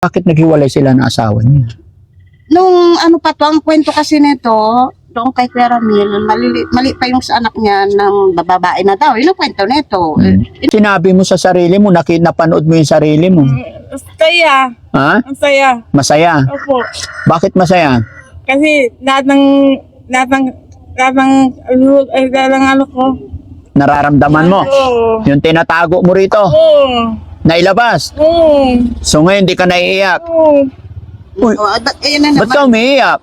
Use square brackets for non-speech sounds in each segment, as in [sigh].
Bakit naghiwalay sila ng asawa niya? Nung ano pa to, ang kwento kasi nito, doon kay Kuya Ramil, mali, mali pa yung sa anak niya ng bababae na daw. Yun ang kwento nito. Hmm. Sinabi mo sa sarili mo, naki, napanood mo yung sarili mo. Saya. Ha? Ang saya. Masaya. Opo. Bakit masaya? Kasi lahat ng, lahat ng, lahat ng, eh, lahat ng ano ko. Nararamdaman mo. Oo. Yung tinatago mo rito, Oo. Nailabas. Oo. So ngayon, di ka naiiyak. Oo. Uy, Oh, ba't, ayun na ba't ka naman. umiiyak?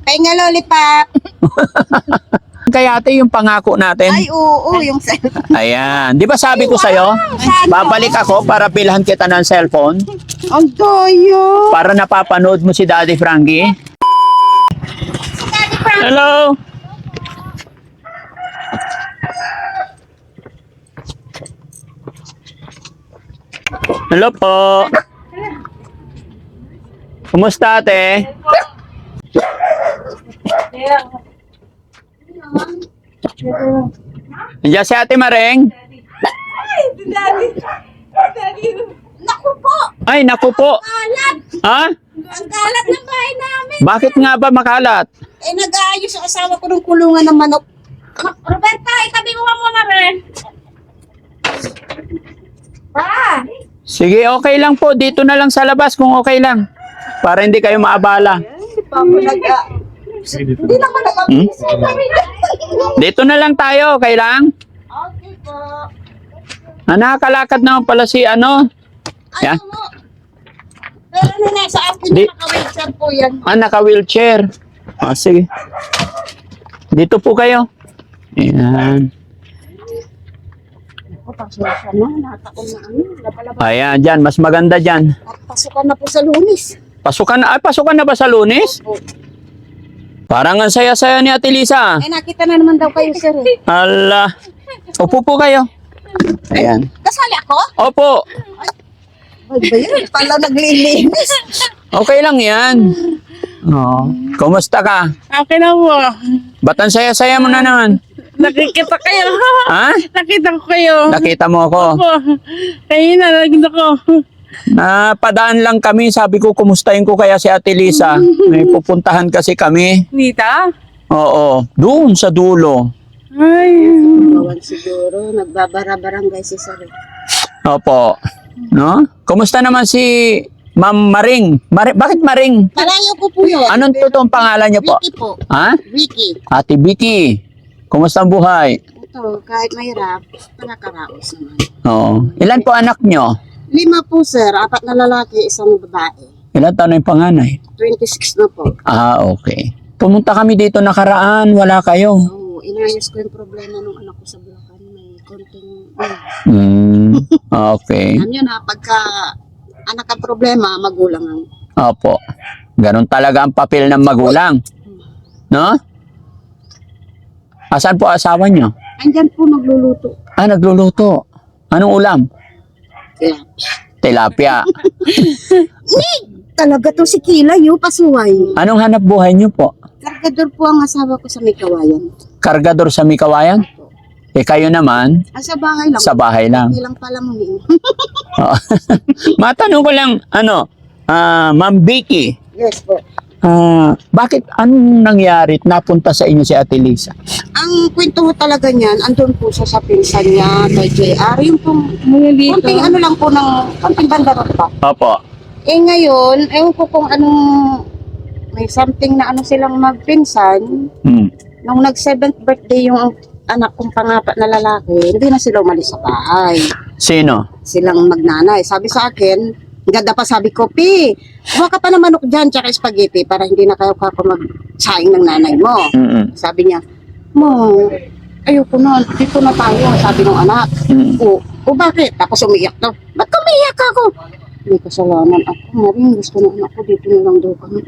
Pahinga lollipop. [laughs] Kaya ate, yung pangako natin. Ay, oo, yung Ayan. Di ba sabi ko sa'yo, babalik ako para bilhan kita ng cellphone Ang doyo. para napapanood mo si Daddy Frankie. Hello. Hello po. Kumusta ate? Nandiyan si ate Mareng? Naku po, Ay, naku po. kalat. Ha? Ang kalat ng bahay namin. Bakit nga ba makalat? Eh, nag-aayos yung asawa ko ng kulungan ng manok. Ma- Roberta, itabi mo mo na rin. Pa! Sige, okay lang po. Dito na lang sa labas kung okay lang. Para hindi kayo maabala. Hindi naman nag-abis. Dito na lang tayo, okay lang? Okay po. Ah, nakakalakad naman pala si ano. Ano Yan. mo? Pero na nasa akin Di- na naka-wheelchair po yan. Ah, naka-wheelchair. Ah, sige. Dito po kayo. Ayan. Pasensya na. Natakon na ano. Ayan, dyan. Mas maganda dyan. At pasukan na po sa lunis. Pasukan na. Ay, pasukan na ba sa lunes? Opo. Parang ang saya-saya ni Ate Lisa. Eh, nakita na naman daw kayo, sir. eh. Ala. Upo po kayo. Ayan. Kasali ako? Opo. Ay, ba yun? Pala naglilinis. Okay lang yan. Oo. Kumusta ka? Okay na po. Ba't ang saya-saya mo na naman? Nakikita kayo. Ha? Nakita ko kayo. Nakita mo ako. Opo. Kayo na, nakita ko. Napadaan lang kami. Sabi ko, kumustahin ko kaya si Ate Lisa. [laughs] May pupuntahan kasi kami. Nita? Oo. Doon sa dulo. Ay. Bawan siguro. Nagbabara-barangay si eh. Opo. No? Kumusta naman si Ma'am Maring? Mari- bakit Maring? Palayo ko po yun. Anong totoong pangalan niyo po? Vicky po. Ha? Vicky. Ate Vicky. Kumusta ang buhay? Ito, kahit mahirap, nakakaraos naman. Oo. Ilan po anak niyo? Lima po, sir. Apat na lalaki, isang babae. Ilan taon na yung panganay? 26 na po. Ah, okay. Pumunta kami dito nakaraan, wala kayo. Oo, inayos ko yung problema ng anak ko sa Bulacan. May konting... Uh, Hmm, [laughs] okay. alam nyo na, pagka anak ang problema, magulang ang... Opo. Ganon talaga ang papel ng magulang. No? Asan po asawa niyo? Andyan po nagluluto. Ah, nagluluto. Anong ulam? Tilapia. [laughs] talaga to si Kila, yung pasuway. Anong hanap buhay niyo po? Kargador po ang asawa ko sa may kawayan. Kargador sa Mikawayan? Eh kayo naman, Ah, sa bahay lang. sa bahay lang. Ilang pala mo eh. Oo. Matanong ko lang, ano, ah, Ma'am Vicky, yes po. Ah, bakit anong nangyari at napunta sa inyo si Ate Lisa? Ang kwento ho talaga niyan, andun po siya sa pinsan niya, kay JR. Yung pong, konting ano lang po ng, konting bandarot pa. Opo. Eh ngayon, ewan ko kung anong, may something na ano silang magpinsan. Hmm. Nung nag-seventh birthday yung anak kong pangapat na lalaki, hindi na sila umalis sa bahay. Sino? Silang magnanay. Sabi sa akin, ganda pa sabi ko, Pi, kuha ka pa ng manok dyan, tsaka spaghetti, para hindi na kayo kako magsaing ng nanay mo. Mm-mm. Sabi niya, Mo, ayoko na, dito na tayo, sabi ng anak. Mm. O, o bakit? Tapos umiyak daw. Ba't ka umiyak ako? May kasalanan ako. Maring gusto ng anak ko, dito na lang daw kami.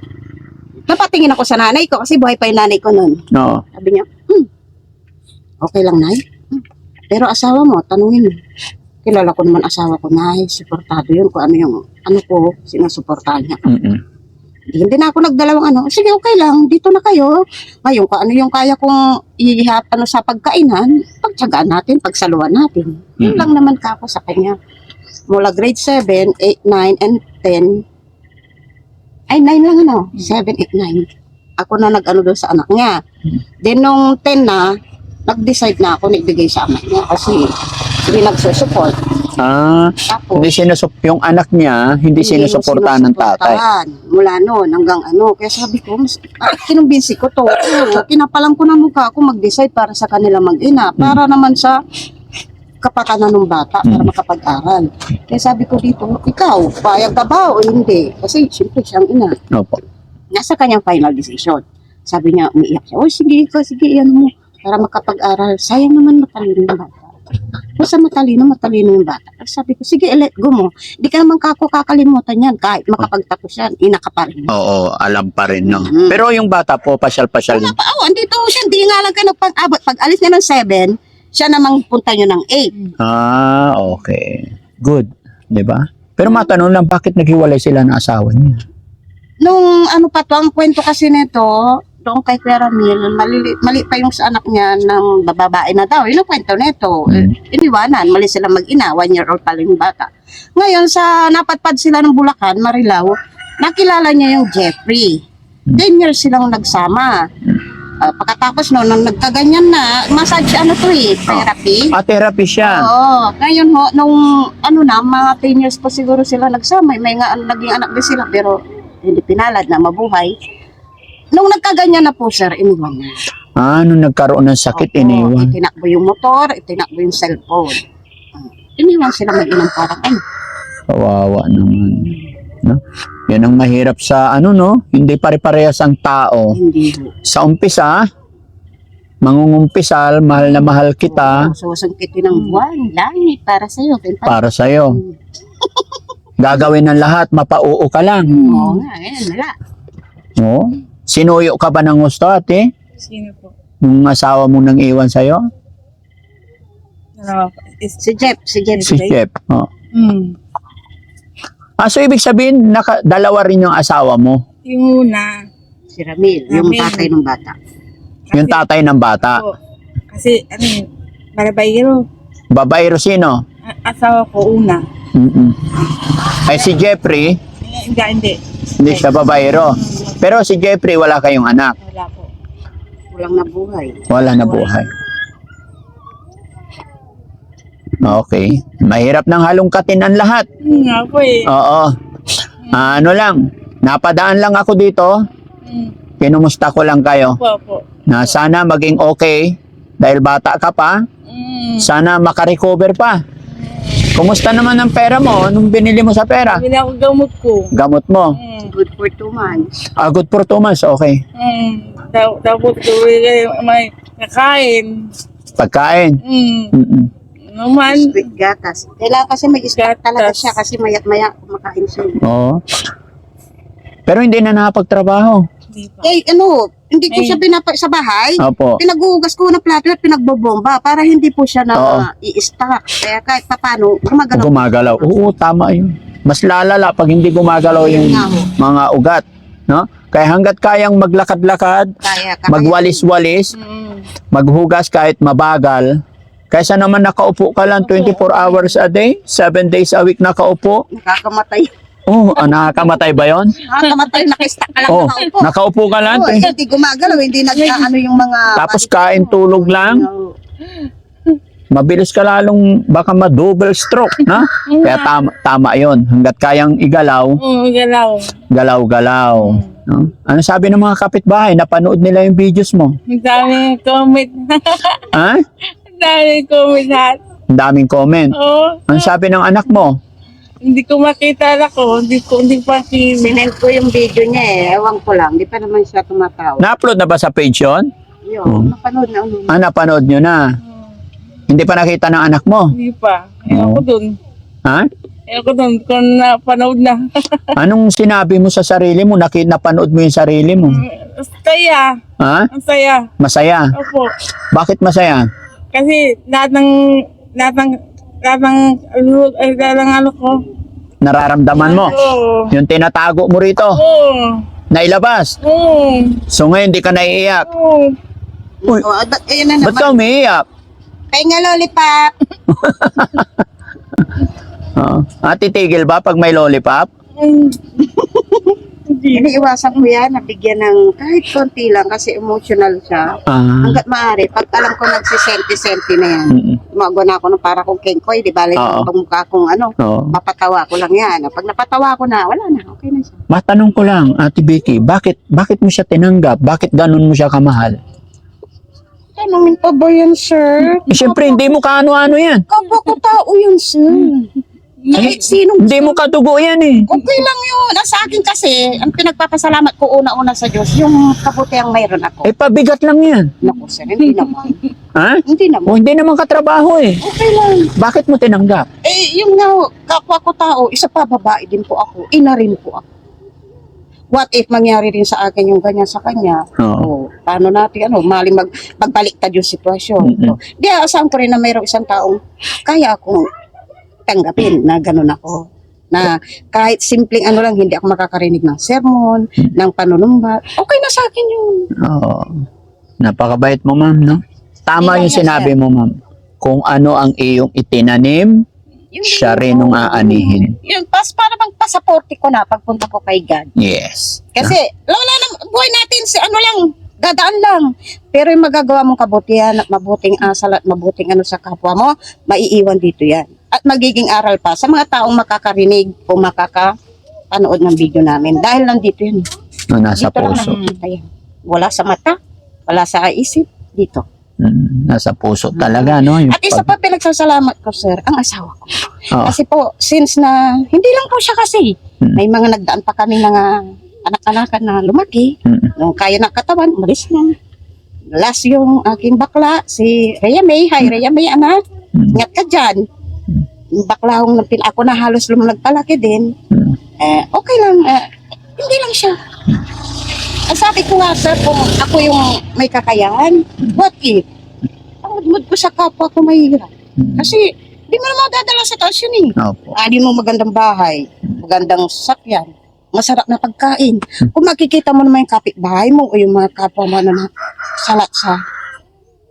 Napatingin ako sa nanay ko kasi buhay pa yung nanay ko noon. No. Sabi niya, hmm, okay lang, Nay. Hmm. Pero asawa mo, tanungin mo. Kilala ko naman asawa ko, Nay, suportado yun kung ano yung, ano ko, sinusuportahan niya. Mm-mm. Hindi na ako nagdalawang ano, sige, okay lang, dito na kayo. Ngayon, kung ano yung kaya kong ihihap ano, sa pagkainan, pagtsagaan natin, pagsaluan natin. Yun Mm. lang naman ka ako sa kanya. Mula grade 7, 8, 9, and 10, Ay, 9 lang ano. 7, 8, 9. Ako na nag-ano doon sa anak niya. Then nung 10 na, nag-decide na ako na ibigay sa anak niya kasi hindi nagsusupport. Ah, Tapos, hindi sinusup yung anak niya, hindi Hindi sinusuportahan ng tatay. Mula noon hanggang ano. Kaya sabi ko, mas, ah, kinumbinsi ko to. Oo, Kinapalan ko na mukha ako mag-decide para sa kanila mag-ina. Para naman sa kapakanan ng bata para Mm. makapag-aral. Kaya sabi ko dito, ikaw, payag ka ba o hindi? Kasi siyempre siyang ina. Opo. Nasa kanyang final decision. Sabi niya, umiiyak siya, oh sige ka, sige, yan mo. Para makapag-aral. Sayang naman matalino yung bata. Basta matalino, matalino yung bata. Pero sabi ko, sige, let go mo. Di ka naman kako kakalimutan yan. Kahit makapagtapos yan, ina ka pa rin. Oo, alam pa rin, no? Mm. Pero yung bata po, pasyal-pasyal. Wala pa, oh, andito siya. Hindi nga lang ka nagpag-abot. Pag alis niya ng 7, siya namang punta niyo ng 8. Ah, okay. Good. Di ba? Pero matanong lang, bakit naghiwalay sila ng asawa niya? Nung ano pa to, ang kwento kasi nito, doon kay Kuya Ramil, mali, mali pa yung sa anak niya ng bababae na daw. Yun ang kwento nito. Mm. Eh, iniwanan, mali sila mag-ina, one year old pa lang yung bata. Ngayon, sa napatpad sila ng Bulacan, Marilao, nakilala niya yung Jeffrey. 10 years silang nagsama. Ah, pagkatapos no, nung nagkaganyan na, massage ano to eh, therapy. Ah, therapy siya. Oo. Ngayon ho, nung ano na, mga 10 years pa siguro sila nagsama. May nga naging anak din sila pero hindi pinalad na mabuhay. Nung nagkaganyan na po sir, iniwan niya. Ah, nung nagkaroon ng sakit, Opo, iniwan. Itinakbo yung motor, itinakbo yung cellphone. Ah, Iniwan sila mag-inang parang ano. Kawawa naman. No? Yan ang mahirap sa ano, no? Hindi pare-parehas ang tao. Hindi. Sa umpisa, mangungumpisal, mahal na mahal kita Oo, susungkitin ng buwan, langit para sa'yo. Pinpa- para sa'yo. Gagawin ng lahat, mapauo ka lang. Oo nga, eh, wala. No? Sinuyo ka ba ng gusto, ate? Sino po? Nung asawa mo nang iwan sa'yo? Ano po? Is, Si Jeff, si Jeff. Si Chef. Oh. mm, Ah, so ibig sabihin, naka, dalawa rin yung asawa mo. yung una. Si Ramil, yung Ramil. tatay ng bata. Yung tatay ng bata. po, kasi, ano yun, barabayero. Babae sino? A- Asawa ko una. Mm-mm. Ay si Jeffrey, Hindi, hindi. hindi siya babayero. Pero si Jeffrey, wala kayong anak. Wala po. Walang nabuhay. Wala na buhay. Okay. Mahirap ng halongkatin ang lahat. Hmm, nga po eh. Oo. Ano lang, napadaan lang ako dito. Hmm, Kinumusta ko lang kayo. po po. Na sana maging okay dahil bata ka pa. Hmm. Sana makarecover pa. Kumusta naman ang pera mo? Anong binili mo sa pera? Bili ako gamot ko. Gamot mo. Hmm. Good for two months. Ah, good for two months. Okay. Ta- Tapos kayo may kakain. Pagkain. Hmm. Mm-mm. Naman. Sweet gatas. Kailangan kasi may stock talaga siya kasi mayat maya kumakain siya. Oo. Pero hindi na nakapagtrabaho. Hindi pa. Eh, ano, hindi ko Ay. siya pinapa sa bahay. Opo. Pinagugas ko na plato at pinagbobomba para hindi po siya na Oo. i-stock. Kaya kahit papano, gumagalaw. Gumagalaw. Oo, tama yun. Mas lalala pag hindi gumagalaw yung Nga ho. mga ugat. No? Kaya hanggat kayang maglakad-lakad, Kaya magwalis-walis, Hmm. maghugas kahit mabagal, kaysa naman nakaupo ka lang 24 hours a day, 7 days a week nakaupo. Nakakamatay. Oh, ah, nakakamatay ba yon? Nakakamatay, nakastock ka lang Oh, nakaupo. nakaupo ka lang. Oo, eh, hindi gumagalaw, hindi nag-ano yung mga... Tapos kain tulog lang. Oo. Mabilis ka lalong baka ma-double stroke, na? Kaya [laughs] tama, tama yon. Hanggat kayang igalaw, Hmm, galaw. galaw-galaw. No? Ano sabi ng mga kapitbahay? Napanood nila yung videos mo. Ang daming comment. Ha? [laughs] Ang daming comment lahat. Ang daming comment. Oo. Ano sabi ng anak mo? Hindi ko makita na ko. Hindi ko, hindi pa si... Sinend ko yung video niya eh. Ewan ko lang. Di pa naman siya tumatawa. Na-upload na ba sa page yun? Yun, napanood na ulit. Ah, napanood nyo na. Hindi pa nakita ng anak mo. Hindi pa. Ayaw ko dun. Ha? Ayaw ko dun. Kung napanood na. [laughs] Anong sinabi mo sa sarili mo? Nakit napanood mo yung sarili mo. Ang saya. Ha? Ang saya. Masaya. Opo. Bakit masaya? Kasi lahat ng... Lahat ng... Lahat ng... Ay, lahat ng ano ko. Nararamdaman mo? Oo. Yung tinatago mo rito, Oo. nailabas. Oo. So ngayon, di ka naiiyak. Oo. Uy, Oh, ba't, ayun na ba't naman. ka umiiyak? Pahinga lollipop. Oo. [laughs] Ah, titigil ba pag may lollipop? Mm. [laughs] Iniiwasan ko yan, nabigyan ng kahit konti lang kasi emotional siya. Ah, Hanggat maaari, pag alam ko nagsisenti-senti na yan, mm, Tumago na ako ng para kong kengkoy, di ba? Like, Oo. pag mukha kong ano, oo. mapatawa ko lang yan. Pag napatawa ko na, wala na, okay na siya. Matanong ko lang, Ate Vicky, bakit bakit mo siya tinanggap? Bakit ganun mo siya kamahal? Tanungin pa ba yan, sir? Eh, Siyempre, hindi mo kaano-ano yan. Kapwa ko tao yun, sir. Kahit sinong Hindi mo kadugo yan eh. Okay lang yun. Akin kasi, ang pinagpapasalamat ko una-una sa Diyos, yung kabuti ang mayroon ako. Eh, pabigat lang yan. Naku, sir, hindi naman. [laughs] Ha? Hindi naman. O hindi naman katrabaho eh. Okay lang. Bakit mo tinanggap? Eh, yung nga, kapwa ko tao, isa pa babae din po ako. Ina rin po ako. What if mangyari rin sa akin yung ganyan sa kanya? Oo. Oh, paano natin, ano, maling mag, magbaliktad yung sitwasyon. Mm-mm. So, di, asahan ko rin na mayroong isang taong kaya akong tanggapin na ganun ako. Na kahit simpleng ano lang, hindi ako makakarinig ng sermon, ng panunumbat. Okay na sa akin yun. Oo. Napakabait mo, ma'am, no? Tama Hindi yung lang sinabi mo, ma'am. Kung ano ang iyong itinanim, Yun siya din rin ang aanihin. Yun, pas, para bang pasaporte ko na pagpunta ko kay God. Yes. Kasi, wala na, buhay natin si ano lang, dadaan lang. Pero yung magagawa mong kabutihan at mabuting asal at mabuting ano sa kapwa mo, maiiwan dito yan. At magiging aral pa sa mga taong makakarinig o makakapanood ng video namin. Dahil nandito yun. No, nasa dito lang puso. nakikita yan. Wala sa mata, wala sa isip, dito. Mm, nasa puso talaga, no? Yung At isa pag- pa pinagsasalamat ko, sir, ang asawa ko. Oo. Kasi po, since na, hindi lang po siya kasi, Hmm. may mga nagdaan pa kami ng ah, anak-anakan na lumaki, Mm, nung kaya ng katawan, umalis na. Last yung aking bakla, si Rhea May. Hi, Rhea May, anak. mm, Ingat ka dyan. Yung bakla akong napil ako na halos nagpalaki din. Eh, okay lang. eh, hindi lang siya. Ang sabi ko nga, sir, kung ako yung may kakayahan, what if? Ang mudmud ko sa kapwa ko mahirap. Kasi, di mo naman dadala sa taas yun eh. Opo. Ani mo magandang bahay, magandang sasakyan, masarap na pagkain. Kung makikita mo naman yung kapitbahay mo o yung mga kapwa mo na salat sa,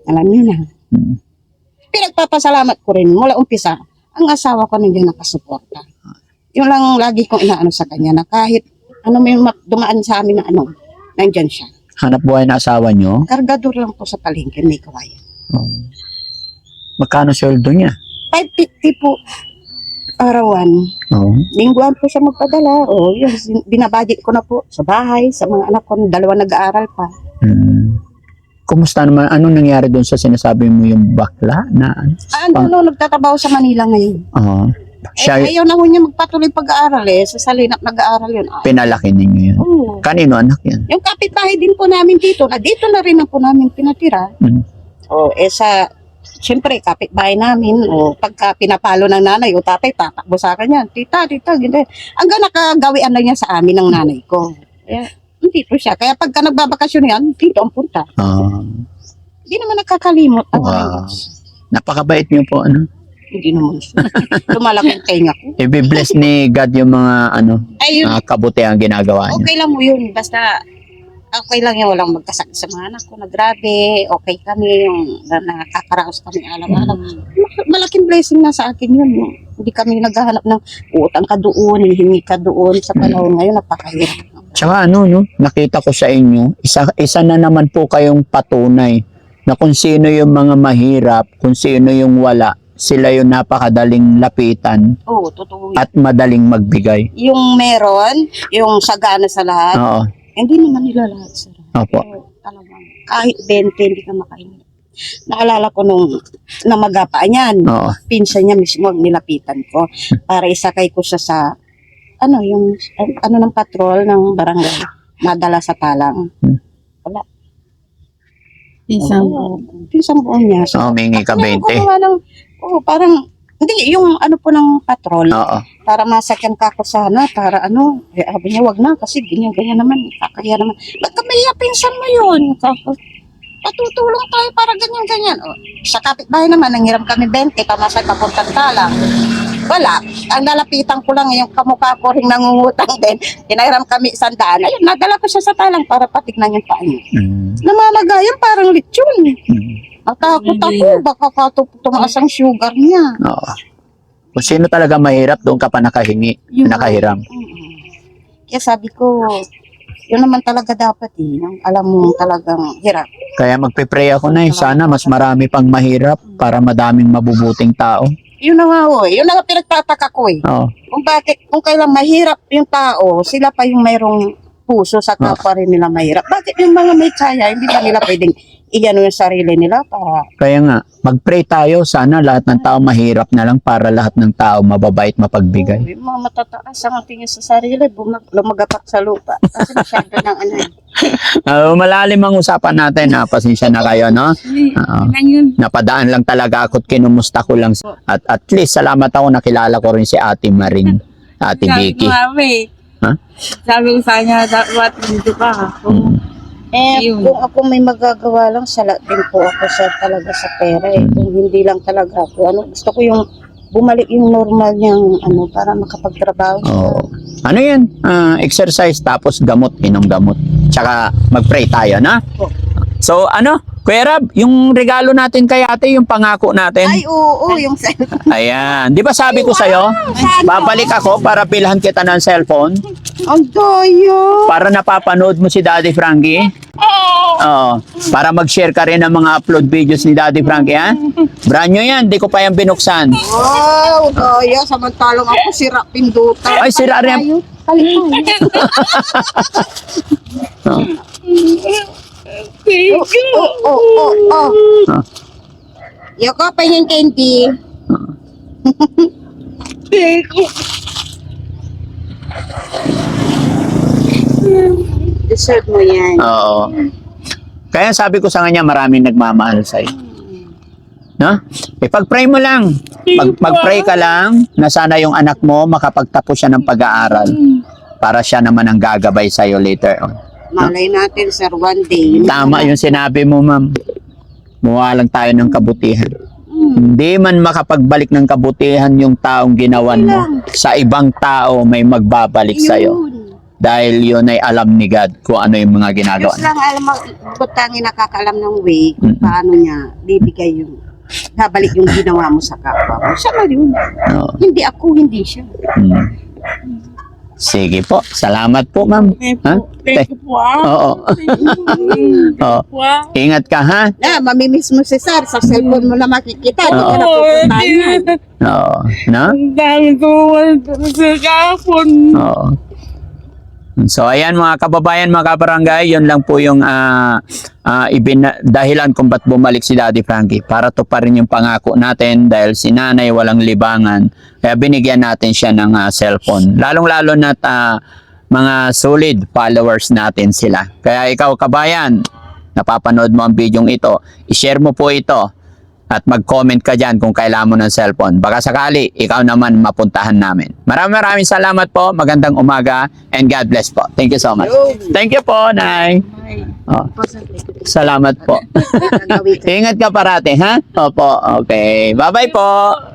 alam niyo na. Mm. Pinagpapasalamat ko rin mula umpisa, ang asawa ko nandiyan nakasuporta. Yung lang lagi kong inaano sa kanya na kahit ano may ma- dumaan sa amin na ano, nandyan siya. Hanap buhay na asawa nyo? Kargador lang po sa palengke, may kawayan. Oo. Magkano sweldo niya? 550 po arawan. Oo. Lingguan po siya magpadala. O, yun, sin- binabudget ko na po sa bahay, sa mga anak ko, dalawa nag-aaral pa. Mm. Kumusta naman? Anong nangyari doon sa sinasabi mo yung bakla na ano? Ah, ano, no, nagtatrabaho sa Manila ngayon. Oo. Eh, siya ayaw na ho niya magpatuloy pag-aaral eh. Sa Salinap nag-aaral yun. Ah, pinalaki ninyo yun. oo. Kanino anak yan? Yung kapitbahay din po namin dito, na dito na rin na po namin pinatira. Mm. O, eh sa, siyempre, kapitbahay namin, o pagka pinapalo ng nanay, o tatay, tatakbo sa akin yan. Tita, tita, ganyan. Hanggang nakagawian na niya sa amin ng nanay ko. Kaya, dito siya. Kaya pagka nagbabakasyon yan, dito ang punta. Ah. Hindi naman nakakalimot. ang Wow. napakabait niyo po. Ano? Hindi naman. [laughs] Lumalaki ang tenga ko. I-bless ni God yung mga ano, Ayun, uh, kabutihan ginagawa niya. okay lang mo yun. Basta, okay lang yun. Walang magkasakit sa mga anak ko na grabe. Okay kami. Yung na, nakakaraos kami alam-alam. Mal- Malaking blessing na sa akin yun. yung Hindi kami naghahanap ng utang ka doon, hihingi ka doon. Sa panahon ngayon, napakahirap. Tsaka ano, no, nakita ko sa inyo, isa, isa na naman po kayong patunay na kung sino yung mga mahirap, kung sino yung wala, sila yung napakadaling lapitan Oo, totoo at madaling magbigay. Yung meron, yung sagana sa lahat, Oo. Hindi naman nila lahat, sir. Opo. Pero talagang kahit 20, hindi ka makahingi. Naalala ko nung namagapa niyan. Oo. pinsan niya mismo ang nilapitan ko para isakay ko siya sa ano yung an- ano ng patrol ng barangay madala sa talang Hmm. wala Isang Oo, pinsan buo niya So, humingi ka Ako 20. yung gumawa ng oh, parang hindi yung ano po ng patrol Oo. para masakyan ka ako sana para ano eh, sabi niya wag na kasi ganyan ganyan naman kakaya naman. Ba't ka mahiya pinsan mo yun? Patutulong tayo para ganyan ganyan. Oh, sa kapitbahay naman nanghiram kami 20 pamasay papuntang talang wala ang nalapitan ko lang yung kamukha ko rin nangungutang din kinairam kami sandaan. Ayun nadala ko siya sa talang para patignan yung paa niya. Mm. namamagayan parang lechon. Mm. Natakot ako baka katu- tumaas ang sugar niya Oo. Kung sino talaga mahirap, doon ka pa nakahingi, Yun. nakahiram. Mm. Kaya sabi ko, Yun naman talaga dapat eh. Yung alam mo talagang hirap. Kaya magpe-pray ako na Sana mas marami pang mahirap para madaming mabubuting tao. Yun na nga oh, yun na nga pinagtataka ko eh. Oo. Kung bakit, kung kailan mahirap yung tao, sila pa yung mayroong puso sa kapwa rin nila mahirap. Bakit yung mga may kaya, hindi ba nila pwedeng iyan yung sarili nila para Kaya nga, mag-pray tayo. Sana lahat ng tao mahirap na lang para lahat ng tao mababait, mapagbigay. yung mga matataas ang tingin sa sarili, bumag, lumagapak sa lupa. Kasi masyado ng ano. [laughs] Uh, malalim ang usapan natin. Ha? Pasensya na kayo, no? Yun. Napadaan lang talaga ako at kinumusta ko lang. At at least, salamat ako nakilala ko rin si Ate Maring. Ate Vicky. Ha? Sabi ko sa kanya, dapat dito ka. Kung Eh, Ayun. kung ako may magagawa lang, sala din po ako sa talaga sa pera eh. Kung hindi lang talaga ako, ano, gusto ko yung bumalik yung normal niyang ano, para makapagtrabaho siya. Oo. Ano yan? Ah, exercise tapos gamot, inom gamot. Tsaka mag-pray tayo, na? So, ano? Kuya Rab, yung regalo natin kay ate, yung pangako natin. Ay, oo, yung cellphone. Ayan. Di ba sabi ko sa'yo, babalik ako para pilhan kita ng cellphone Ang doyo. para napapanood mo si Daddy Frankie. Oo. Para mag-share ka rin ng mga upload videos ni Daddy Frankie, ha? Brand new yan, di ko pa yan binuksan. Wow, doyo. Samantalang ako sira pindutan. Ay, sira rin. Kalit tayo. [laughs] [laughs] You. Oh, oh, oh, oh. Ah. Yoko, pahingin candy. Thank you. Deserve mo yan. Oo. Kaya sabi ko sa kanya, maraming nagmamahal sa'yo. No? Ipag-pray mo lang. Mag- mag-pray ka lang na sana yung anak mo makapagtapos siya ng pag-aaral para siya naman ang gagabay sa'yo later on. Malay natin, sir, one day. Tama yung sinabi mo, ma'am. Muha lang tayo ng kabutihan. Hindi man makapagbalik ng kabutihan yung taong ginawan mo. Sa ibang tao may magbabalik sa'yo. Yun. Dahil yun ay alam ni God kung ano yung mga ginagawa Diyos lang alam mo, butangin nakakaalam ng way kung Mm. paano niya bibigay yung babalik yung ginawa mo sa kapwa mo. Siya na yun. Oo. Hindi ako, hindi siya. Mm. Sige po. Salamat po, ma'am. You. Thank you po ah. Oo. [laughs] Thank you. Oo. Po ah. Ingat ka, ha? Na, mamimiss mo si Sir. Sa cellphone mo na makikita. Hindi ka na Oo, pupuntahan yan. Oo. No? Ang dami tuwan sa kahapon. Oo. So ayan mga kababayan, mga kabarangay, yun lang po yung ah ah, ibina- dahilan kung ba't bumalik si Daddy Frankie para to pa rin yung pangako natin dahil si nanay walang libangan. Kaya binigyan natin siya ng ah, cellphone. Lalong-lalo na mga solid followers natin sila. Kaya ikaw kabayan, napapanood mo ang video ito, i-share mo po ito at mag-comment ka dyan kung kailangan mo ng cellphone. Baka sakali, ikaw naman mapuntahan namin. Maraming maraming salamat po. Magandang umaga and God bless po. Thank you so much. Thank you po, Nay. Oh, salamat po. [laughs] Ingat ka parati, ha? Opo, okay. Bye-bye po.